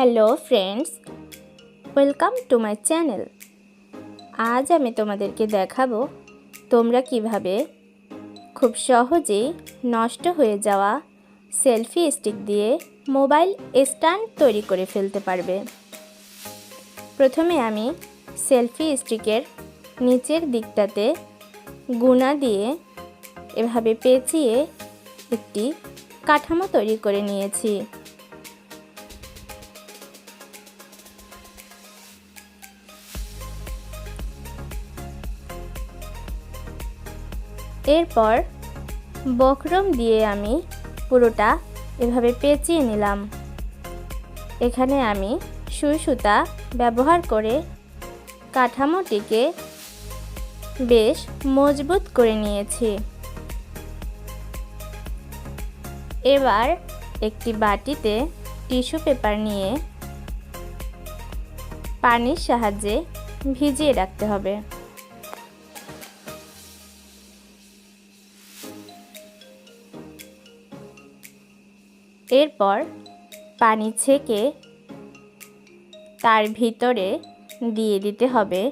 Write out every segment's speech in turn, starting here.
Hello friends welcome to my channel আজ আমি তোমাদেরকে দেখাবো তোমরা কীভাবে খুব সহজেই নষ্ট হয়ে যাওয়া সেলফি স্টিক দিয়ে মোবাইল স্ট্যান্ড তৈরি করে ফেলতে পারবে। প্রথমে আমি সেলফি স্টিকের নিচের দিকটাতে গুণা দিয়ে এভাবে পেঁচিয়ে একটি কাঠামো তৈরি করে নিয়েছি। এরপর বক্রম দিয়ে আমি পুরোটা এভাবে পেঁচিয়ে নিলাম। এখানে আমি সুই সুতা ব্যবহার করে কাঠামোটিকে বেশ মজবুত করে নিয়েছি। এবার একটি বাটিতে টিস্যু পেপার নিয়ে পানির সাহায্যে ভিজিয়ে রাখতে হবে। এরপর পানি ছেঁকে তার ভিতরে দিয়ে দিতে হবে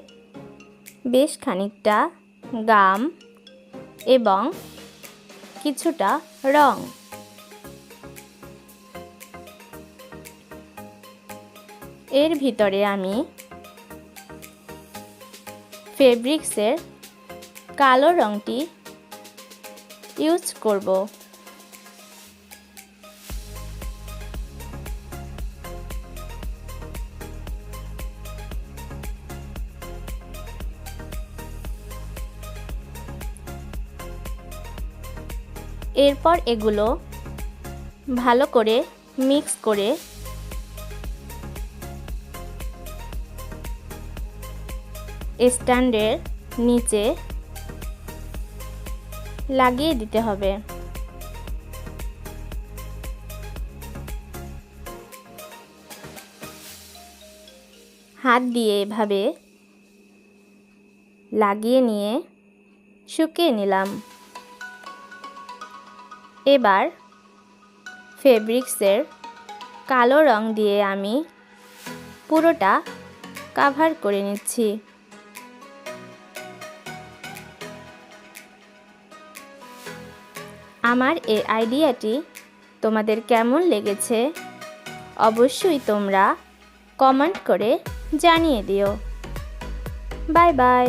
বেশ খানিকটা গাম এবং কিছুটা রং। এর ভিতরে আমি ফেব্রিক্সের কালো রঙটি ইউজ করব। এরপর এগুলো ভালো করে মিক্স করে স্ট্যান্ডের নিচে লাগিয়ে দিতে হবে। হাত দিয়ে এভাবে লাগিয়ে নিয়ে শুকিয়ে নিলাম। এবার ফেব্রিক্সের কালো রং দিয়ে আমি পুরোটা কাভার করে নিচ্ছি। আমার এই আইডিয়াটি তোমাদের কেমন লেগেছে অবশ্যই তোমরা কমেন্ট করে জানিয়ে দিও। Bye bye.